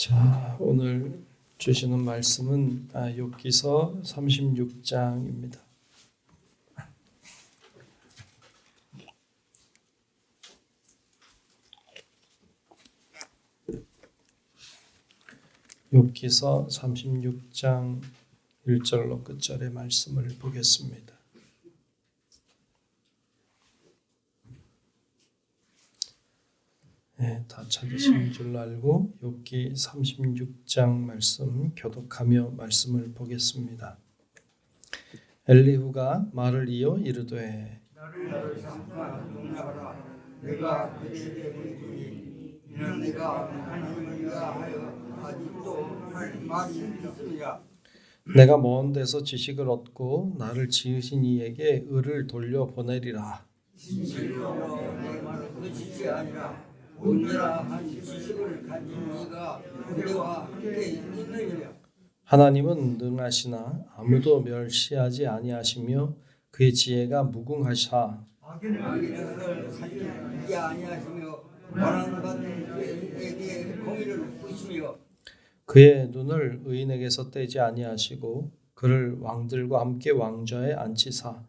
자, 오늘 주시는 말씀은 아, 욥기서 36장입니다. 욥기서 36장 1절로 끝절의 말씀을 보겠습니다. 네, 다 찾으신 줄 알고 욥기 36장 말씀 교독하며 말씀을 보겠습니다. 엘리후가 말을 이어 이르되. 내가 그대에게 보이니 이는 내가 하나님을 위하여 아직도 할 말이 있습니다. 내가 먼 데서 지식을 얻고 나를 지으신 이에게 의를 돌려 보내리라. 진실로 내그 지식이 아니라 하나님은 능하시나 아무도 멸시하지 아니하시며 그의 지혜가 무궁하사 그의 눈을 의인에게서 떼지 아니하시고 그를 왕들과 함께 왕좌에 앉히사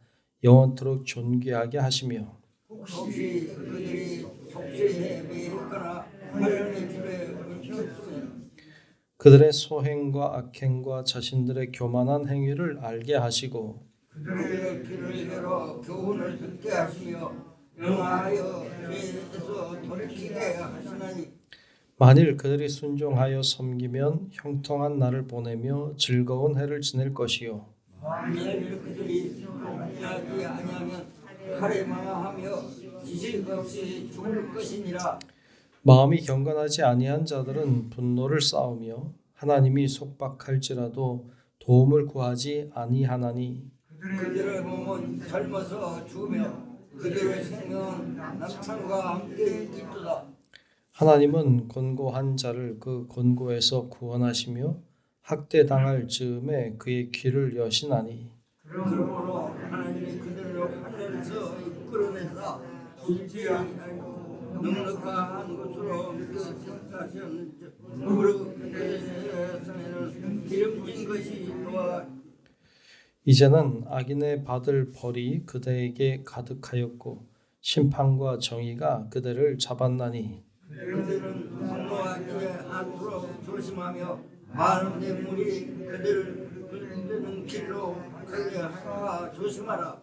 영원토록 존귀하게 하시며 혹시 그들이 속죄에 매했거나 하나님의 집에 훔쳤으면 그들의 소행과 악행과 자신들의 교만한 행위를 알게 하시고 그들의 귀를 열어 교훈을 듣게 하시며 영하여 죄에서 돌이키게 하시나니 만일 그들이 순종하여 섬기면 형통한 날을 보내며 즐거운 해를 지낼 것이요. 만일 그들이 하지 아니하면 칼에 망하며 지식 없이 죽을 것이니라. 마음이 경건하지 아니한 자들은 분노를 쌓으며 하나님이 속박할지라도 도움을 구하지 아니하나니. 그들의 몸은 젊어서 죽으며 그들의 생명은 남창과 함께 있도다. 하나님은 곤고한 자를 그 곤고에서 구원하시며 학대 당할 즈음에 그의 귀를 여시나니. 그러므로 하나님이 그들을 하늘에서 진지한 넉넉한 곳으로 하셨는지 무릎 그에서는 기름진 것이 또한 이제는 악인의 받을 벌이 그대에게 가득하였고 심판과 정의가 그대를 잡았나니 그들은 분노하지 않도록 조심하며 많은 뇌물이 그들을 끌리는 길로 가게 하라 조심하라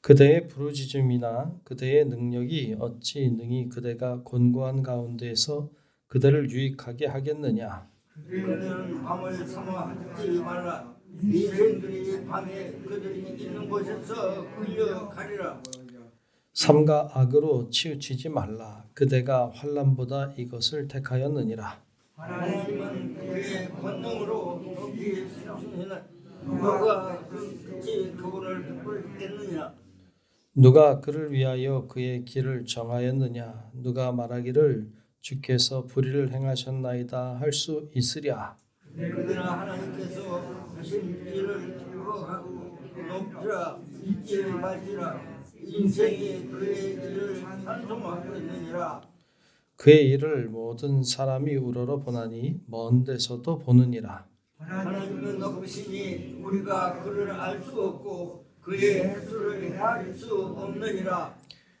그대의 부르짖음이나 그대의 능력이 어찌 능히 그대가 곤고한 가운데에서 그대를 유익하게 하겠느냐? 그들은 밤을 삼아하지 말라. 미생들이 밤에 그들이 있는 곳에서 끌려가리라. 삼가 악으로 치우치지 말라. 그대가 환란보다 이것을 택하였느니라. 하나님은 그의 권능으로 거기 순순해나 누가 그치 그분을 꿀겠느냐 누가 그를 위하여 그의 길을 정하였느냐? 누가 말하기를 주께서 불의를 행하셨나이다 할 수 있으랴. 그러나 하나님께서 하신 일을 기억하고 높이라 잊지 말지라 인생이 그의 일을 찬송하고 있느니라. 그의 일을 모든 사람이 우러러 보나니 먼 데서도 보느니라. 하나님은 높으시니 우리가 그를 알 수 없고 그의 해수를 헤아릴 수 없느니라.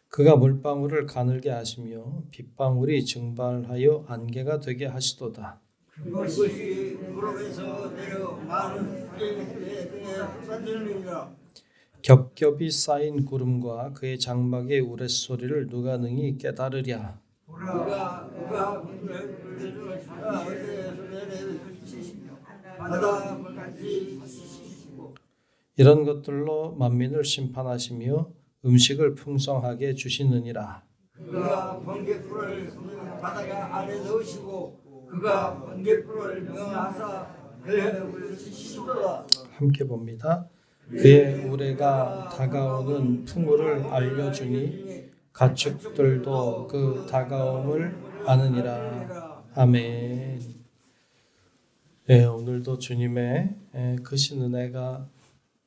그가 물방울을 가늘게 하시며 빗방울이 증발하여 안개가 되게 하시도다. 그것이 무릎에서 내려 많은 때 등에 쏟아지느니라. 겹겹이 쌓인 구름과 그의 장막의 우레소리를 누가 능히 깨달으랴? 그가 그가 물을 찾아 어디에서 내려 바다 하시고 이런 것들로 만민을 심판하시며 음식을 풍성하게 주시느니라 그가 번개불을 바다가 안에 넣으시고 그가 번개불을 명하사 시도다 함께 봅니다. 그의 우레가 다가오는 풍우를 알려주니 가축들도 그 다가옴을 아느니라. 아멘. 네, 오늘도 주님의 에, 크신 은혜가 어,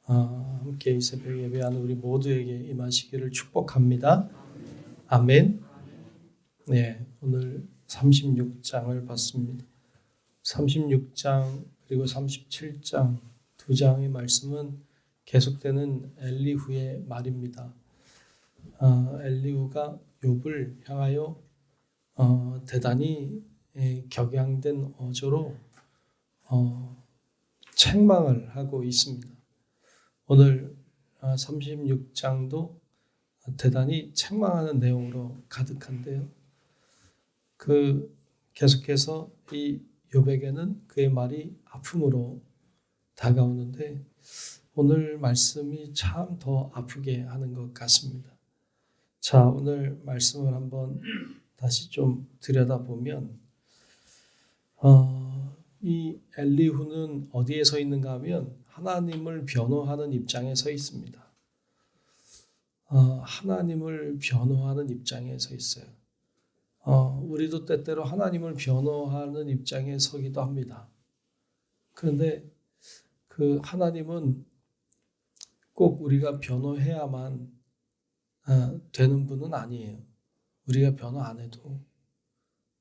함께 이 새벽 예배하는 우리 모두에게 임하시기를 축복합니다. 아멘. 네, 오늘 36장을 봤습니다. 36장 그리고 37장 두 장의 말씀은 계속되는 엘리후의 말입니다. 어, 엘리후가 욥을 향하여 어, 대단히 예, 격양된 어조로 어, 책망을 하고 있습니다. 오늘 36장도 대단히 책망하는 내용으로 가득한데요. 그 계속해서 이 욥에게는 그의 말이 아픔으로 다가오는데 오늘 말씀이 참 더 아프게 하는 것 같습니다. 자, 오늘 말씀을 한번 다시 좀 들여다보면 어, 이 엘리후는 어디에 서 있는가 하면 하나님을 변호하는 입장에 서 있습니다. 어, 하나님을 변호하는 입장에 서 있어요. 어, 우리도 때때로 하나님을 변호하는 입장에 서기도 합니다. 그런데 그 하나님은 꼭 우리가 변호해야만 어, 되는 분은 아니에요. 우리가 변호 안 해도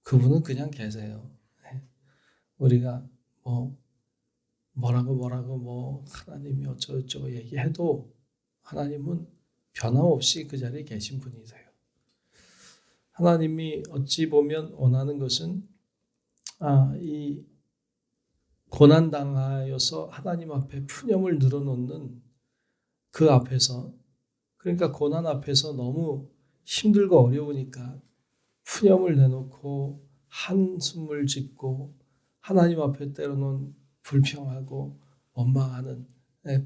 그분은 그냥 계세요. 네. 우리가 뭐 뭐라고 뭐라고 뭐 하나님이 어쩌고저쩌고 얘기해도 하나님은 변함없이 그 자리에 계신 분이세요. 하나님이 어찌 보면 원하는 것은 아, 이 고난 당하여서 하나님 앞에 푸념을 늘어놓는 그 앞에서 그러니까 고난 앞에서 너무 힘들고 어려우니까 푸념을 내놓고 한숨을 짓고 하나님 앞에 때로는 불평하고 원망하는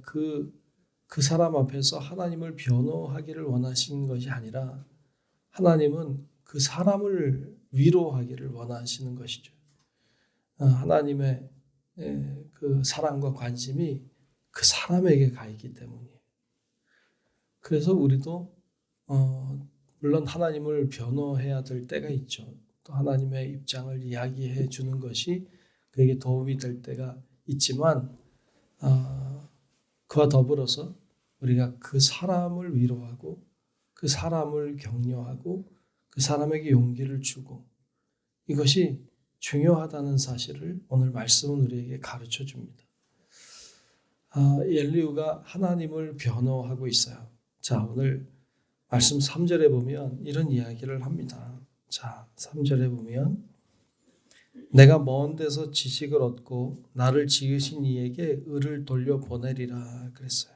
그, 그 사람 앞에서 하나님을 변호하기를 원하신 것이 아니라 하나님은 그 사람을 위로하기를 원하시는 것이죠. 어, 하나님의 그 사랑과 관심이 그 사람에게 가 있기 때문이에요. 그래서 우리도 어, 물론 하나님을 변호해야 될 때가 있죠. 또 하나님의 입장을 이야기해 주는 것이 그에게 도움이 될 때가 있지만 어, 그와 더불어서 우리가 그 사람을 위로하고 그 사람을 격려하고 그 사람에게 용기를 주고 이것이 중요하다는 사실을 오늘 말씀은 우리에게 가르쳐 줍니다. 아, 엘리우가 하나님을 변호하고 있어요. 자, 오늘 말씀 3절에 보면 이런 이야기를 합니다. 자, 3절에 보면 내가 먼 데서 지식을 얻고 나를 지으신 이에게 의를 돌려 보내리라 그랬어요.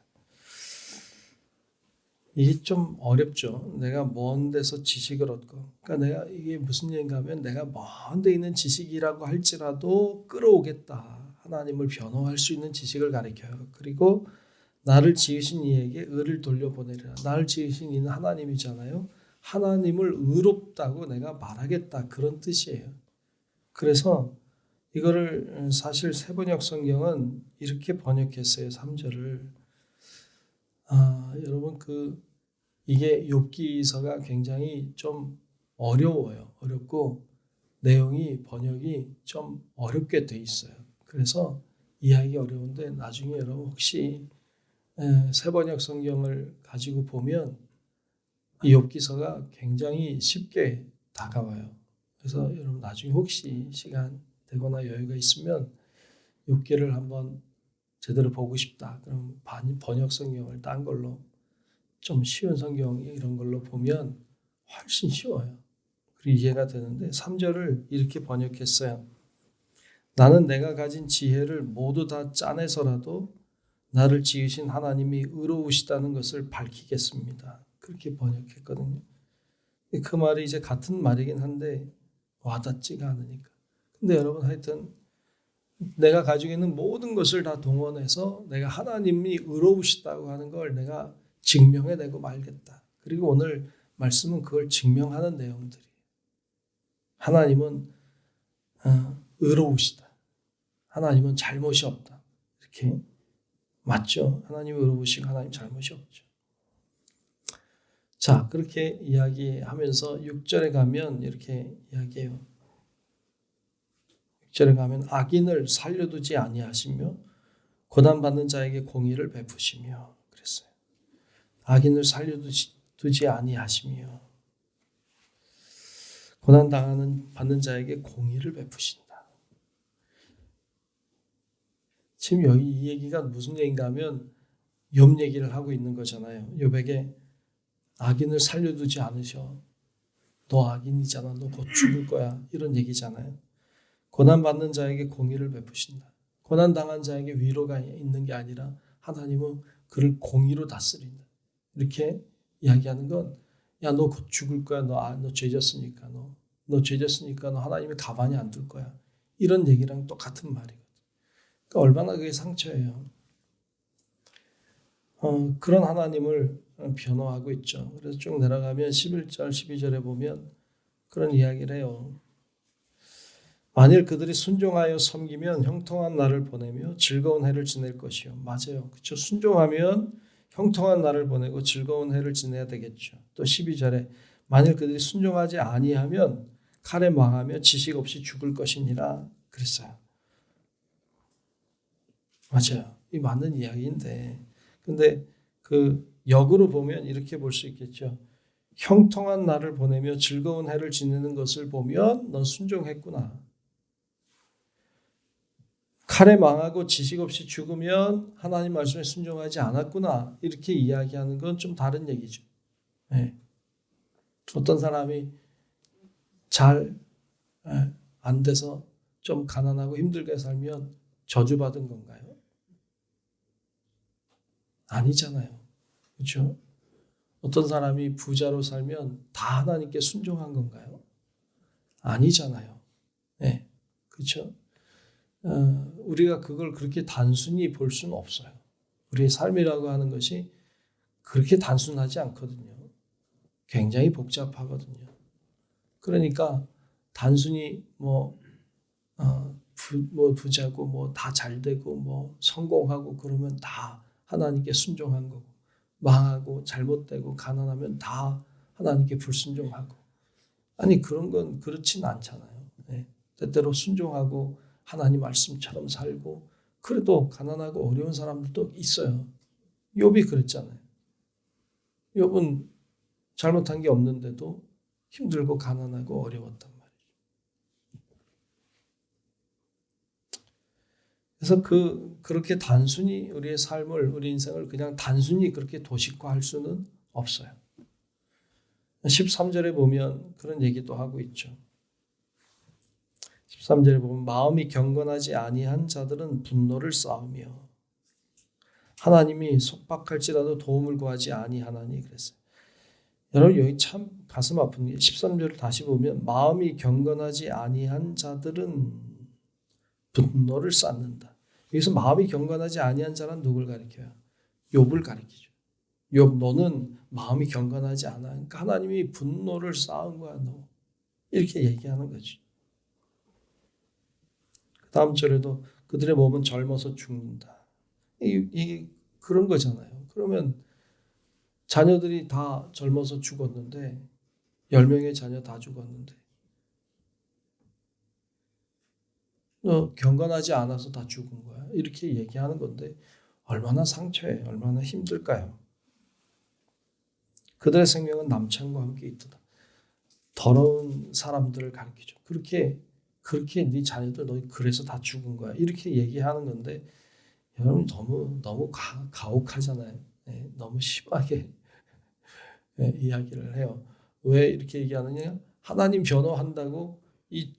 이게 좀 어렵죠. 내가 먼 데서 지식을 얻고. 그러니까 내가 이게 무슨 얘기인가 하면 내가 먼 데 있는 지식이라고 할지라도 끌어오겠다. 하나님을 변호할 수 있는 지식을 가리켜요. 그리고 나를 지으신 이에게 의를 돌려보내리라. 나를 지으신 이는 하나님이잖아요. 하나님을 의롭다고 내가 말하겠다. 그런 뜻이에요. 그래서 이거를 사실 세번역 성경은 이렇게 번역했어요. 3절을. 아, 여러분 그 이게 욥기서가 굉장히 좀 어려워요. 어렵고 내용이 번역이 좀 어렵게 돼 있어요. 그래서 이해하기 어려운데 나중에 여러분 혹시 세번역 성경을 가지고 보면 이 욥기서가 굉장히 쉽게 다가와요. 그래서 여러분 나중에 혹시 시간 되거나 여유가 있으면 욥기를 한번 제대로 보고 싶다. 그럼 번역 성경을 딴 걸로 좀 쉬운 성경 이런 걸로 보면 훨씬 쉬워요. 그리고 이해가 되는데 3절을 이렇게 번역했어요. 나는 내가 가진 지혜를 모두 다 짜내서라도 나를 지으신 하나님이 의로우시다는 것을 밝히겠습니다. 그렇게 번역했거든요. 그 말이 이제 같은 말이긴 한데 와닿지가 않으니까. 근데 여러분 하여튼 내가 가지고 있는 모든 것을 다 동원해서 내가 하나님이 의로우시다고 하는 걸 내가 증명해내고 말겠다. 그리고 오늘 말씀은 그걸 증명하는 내용들이에요. 하나님은 어, 의로우시다. 하나님은 잘못이 없다. 이렇게 맞죠? 하나님 의로우시고 하나님 잘못이 없죠. 자, 그렇게 이야기하면서 6절에 가면 이렇게 이야기해요. 6절에 가면 악인을 살려두지 아니하시며 고난받는 자에게 공의를 베푸시며 악인을 살려두지 아니하시며 고난 당하는 받는 자에게 공의를 베푸신다. 지금 여기 이 얘기가 무슨 얘기인가 하면 욥 얘기를 하고 있는 거잖아요. 욥에게 악인을 살려두지 않으셔. 너 악인이잖아. 너 곧 죽을 거야. 이런 얘기잖아요. 고난 받는 자에게 공의를 베푸신다. 고난 당한 자에게 위로가 있는 게 아니라 하나님은 그를 공의로 다스린다. 이렇게 이야기하는 건 야 너 곧 죽을 거야. 너 아, 너 죄졌으니까 너. 너 죄졌으니까 너 하나님이 가만히 안 둘 거야. 이런 얘기랑 똑같은 말이거든. 그러니까 얼마나 그게 상처예요. 어, 그런 하나님을 변호하고 있죠. 그래서 쭉 내려가면 11절, 12절에 보면 그런 이야기를 해요. 만일 그들이 순종하여 섬기면 형통한 날을 보내며 즐거운 해를 지낼 것이요. 맞아요. 그렇죠. 순종하면 형통한 날을 보내고 즐거운 해를 지내야 되겠죠. 또 12절에 만일 그들이 순종하지 아니하면 칼에 망하며 지식 없이 죽을 것이니라 그랬어요. 맞아요. 이 맞는 이야기인데 근데 그 역으로 보면 이렇게 볼 수 있겠죠. 형통한 날을 보내며 즐거운 해를 지내는 것을 보면 넌 순종했구나. 칼에 망하고 지식 없이 죽으면 하나님 말씀에 순종하지 않았구나. 이렇게 이야기하는 건 좀 다른 얘기죠. 네. 어떤 사람이 잘안 돼서 좀 가난하고 힘들게 살면 저주받은 건가요? 아니잖아요. 그렇죠? 어떤 사람이 부자로 살면 다 하나님께 순종한 건가요? 아니잖아요. 네, 그렇죠? 어, 우리가 그걸 그렇게 단순히 볼 수는 없어요. 우리의 삶이라고 하는 것이 그렇게 단순하지 않거든요. 굉장히 복잡하거든요. 그러니까 단순히 뭐, 어, 부, 뭐 부자고 뭐 다 잘 되고 뭐 성공하고 그러면 다 하나님께 순종한 거고 망하고 잘못되고 가난하면 다 하나님께 불순종하고 아니 그런 건 그렇진 않잖아요. 네. 때때로 순종하고 하나님 말씀처럼 살고 그래도 가난하고 어려운 사람들도 있어요. 욥이 그랬잖아요. 욥은 잘못한 게 없는데도 힘들고 가난하고 어려웠단. 그래서 그 그렇게 단순히 우리의 삶을 우리 인생을 그냥 단순히 그렇게 도식화할 수는 없어요. 13절에 보면 그런 얘기도 하고 있죠. 13절에 보면 마음이 경건하지 아니한 자들은 분노를 쌓으며 하나님이 속박할지라도 도움을 구하지 아니하나니 그랬어요. 여러분 여기 참 가슴 아픈 게 13절을 다시 보면 마음이 경건하지 아니한 자들은 분노를 쌓는다. 여기서 마음이 경건하지 아니한 자는 누굴 가리켜요? 욥을 가리키죠. 욥 너는 마음이 경건하지 않아. 그러니까 하나님이 분노를 쌓은 거야 너. 이렇게 얘기하는 거지. 그 다음 절에도 그들의 몸은 젊어서 죽는다. 이, 이 그런 거잖아요. 그러면 자녀들이 다 젊어서 죽었는데 10명의 자녀 다 죽었는데 너 경건하지 않아서 다 죽은 거야. 이렇게 얘기하는 건데 얼마나 상처에 얼마나 힘들까요? 그들의 생명은 남창과 함께 있다. 더러운 사람들을 가리키죠. 그렇게 그렇게 네 자녀들 너 그래서 다 죽은 거야. 이렇게 얘기하는 건데 여러분 너무 너무 가, 가혹하잖아요. 네, 너무 심하게 네, 이야기를 해요. 왜 이렇게 얘기하느냐? 하나님 변호한다고 이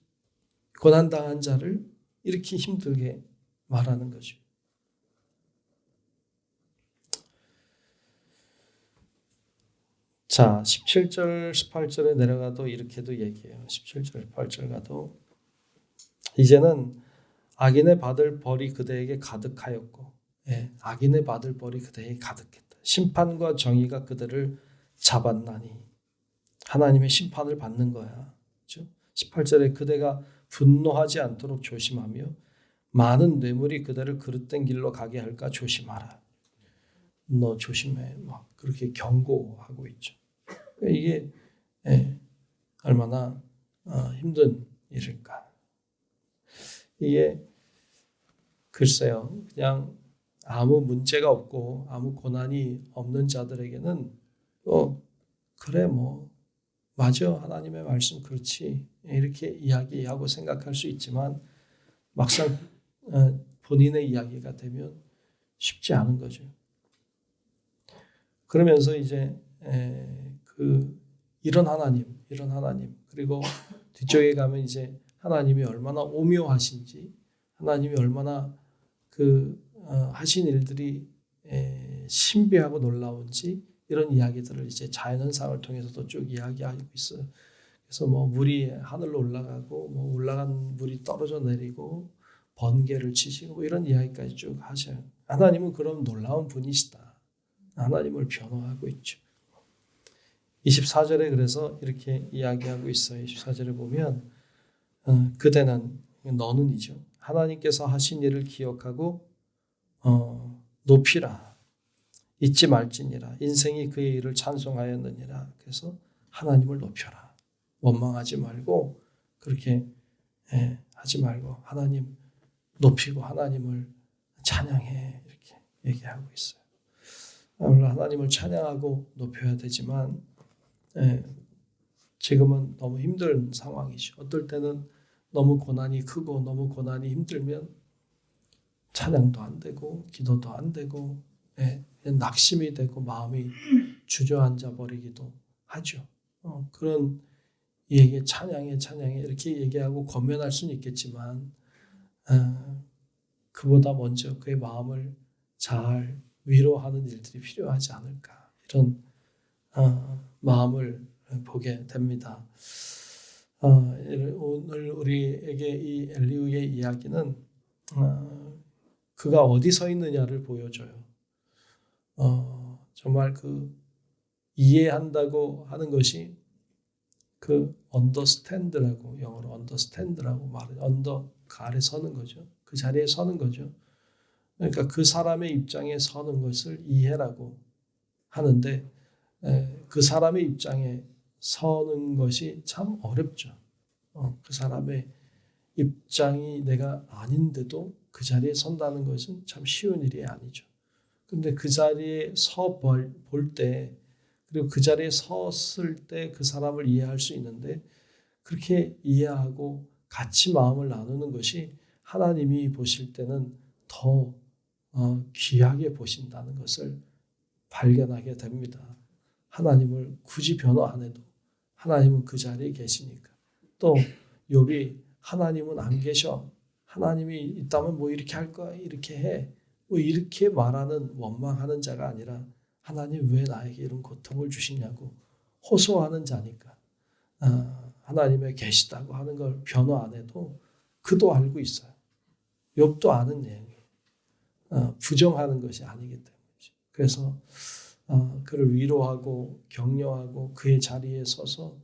고난당한 자를 이렇게 힘들게 말하는 거죠. 자, 17절, 18절에 내려가도 이렇게도 얘기해요. 17절, 18절 가도 이제는 악인의 받을 벌이 그대에게 가득하였고, 예, 악인의 받을 벌이 그대에게 가득했다. 심판과 정의가 그들을 잡았나니 하나님의 심판을 받는 거야. 그렇죠? 18절에 그대가 분노하지 않도록 조심하며 많은 뇌물이 그대를 그릇된 길로 가게 할까 조심하라. 너 조심해. 막 그렇게 경고하고 있죠. 그러니까 이게 예, 얼마나 어, 힘든 일일까. 이게 글쎄요, 그냥 아무 문제가 없고 아무 고난이 없는 자들에게는 어 그래 뭐 맞아 하나님의 말씀 그렇지 이렇게 이야기하고 생각할 수 있지만 막상 어, 본인의 이야기가 되면 쉽지 않은 거죠. 그러면서 이제 에, 그 이런 하나님, 이런 하나님 그리고 뒤쪽에 가면 이제 하나님이 얼마나 오묘하신지 하나님이 얼마나 그 어, 하신 일들이 에, 신비하고 놀라운지 이런 이야기들을 이제 자연현상을 통해서도 쭉 이야기하고 있어요. 그래서 뭐 물이 하늘로 올라가고 뭐 올라간 물이 떨어져 내리고 번개를 치시고 뭐 이런 이야기까지 쭉 하셔요. 하나님은 그런 놀라운 분이시다. 하나님을 변호하고 있죠. 24절에 그래서 이렇게 이야기하고 있어요. 24절에 보면 어, 그대는 너는이죠. 하나님께서 하신 일을 기억하고 어, 높이라 잊지 말지니라 인생이 그의 일을 찬송하였느니라 그래서 하나님을 높여라 원망하지 말고 그렇게 예, 하지 말고 하나님 높이고 하나님을 찬양해 이렇게 얘기하고 있어요. 물론 하나님을 찬양하고 높여야 되지만 예, 지금은 너무 힘든 상황이죠. 어떨 때는 너무 고난이 크고 너무 고난이 힘들면 찬양도 안 되고 기도도 안 되고 예, 낙심이 되고 마음이 주저앉아 버리기도 하죠. 어, 그런 얘기 찬양해 찬양해 이렇게 얘기하고 권면할 수는 있겠지만 어, 그보다 먼저 그의 마음을 잘 위로하는 일들이 필요하지 않을까 이런 어, 마음을 보게 됩니다. 어, 오늘 우리에게 이 엘리우의 이야기는 어, 그가 어디 서 있느냐를 보여줘요. 어, 정말 그 이해한다고 하는 것이 그 understand라고 영어로 말을 under 그 아래 서는 거죠. 그 자리에 서는 거죠. 그러니까 그 사람의 입장에 서는 것을 이해라고 하는데 에, 그 사람의 입장에 서는 것이 참 어렵죠. 어, 그 사람의 입장이 내가 아닌데도 그 자리에 선다는 것은 참 쉬운 일이 아니죠. 근데 그 자리에 서 볼 때, 그리고 그 자리에 섰을 때 그 사람을 이해할 수 있는데, 그렇게 이해하고 같이 마음을 나누는 것이 하나님이 보실 때는 더 어, 귀하게 보신다는 것을 발견하게 됩니다. 하나님을 굳이 변호 안 해도 하나님은 그 자리에 계시니까. 또 욥이 하나님은 안 계셔. 하나님이 있다면 뭐 이렇게 할 거야. 이렇게 해. 뭐 이렇게 말하는 원망하는 자가 아니라 하나님 왜 나에게 이런 고통을 주시냐고 호소하는 자니까. 아, 하나님의 계시다고 하는 걸 변호 안 해도 그도 알고 있어요. 욥도 아는 내용이에요. 어, 부정하는 것이 아니기 때문이죠. 그래서 어, 그를 위로하고 격려하고 그의 자리에 서서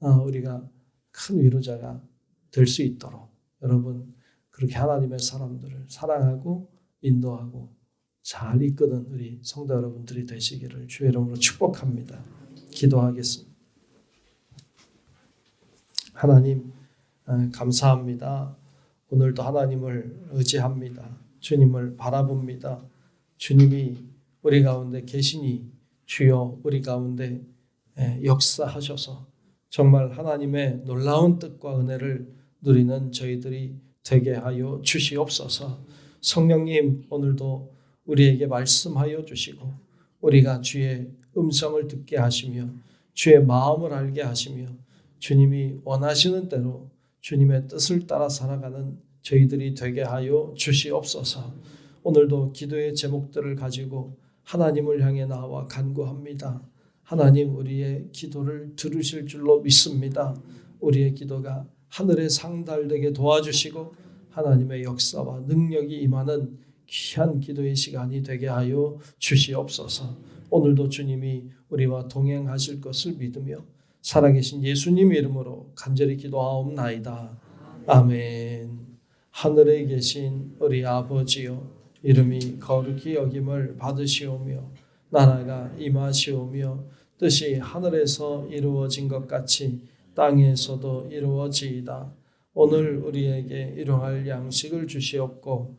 어, 우리가 큰 위로자가 될 수 있도록 여러분 그렇게 하나님의 사람들을 사랑하고 인도하고 잘 이끄는 우리 성도 여러분들이 되시기를 주의 이름으로 축복합니다. 기도하겠습니다. 하나님 어, 감사합니다. 오늘도 하나님을 의지합니다. 주님을 바라봅니다. 주님이 우리 가운데 계시니 주여 우리 가운데 예, 역사하셔서 정말 하나님의 놀라운 뜻과 은혜를 누리는 저희들이 되게 하여 주시옵소서. 성령님 오늘도 우리에게 말씀하여 주시고 우리가 주의 음성을 듣게 하시며 주의 마음을 알게 하시며 주님이 원하시는 대로 주님의 뜻을 따라 살아가는 저희들이 되게 하여 주시옵소서. 오늘도 기도의 제목들을 가지고 하나님을 향해 나와 간구합니다. 하나님 우리의 기도를 들으실 줄로 믿습니다. 우리의 기도가 하늘에 상달되게 도와주시고 하나님의 역사와 능력이 임하는 귀한 기도의 시간이 되게 하여 주시옵소서. 오늘도 주님이 우리와 동행하실 것을 믿으며 살아계신 예수님 이름으로 간절히 기도하옵나이다. 아멘. 하늘에 계신 우리 아버지여 이름이 거룩히 여김을 받으시오며 나라가 임하시오며 뜻이 하늘에서 이루어진 것 같이 땅에서도 이루어지이다. 오늘 우리에게 일용할 양식을 주시옵고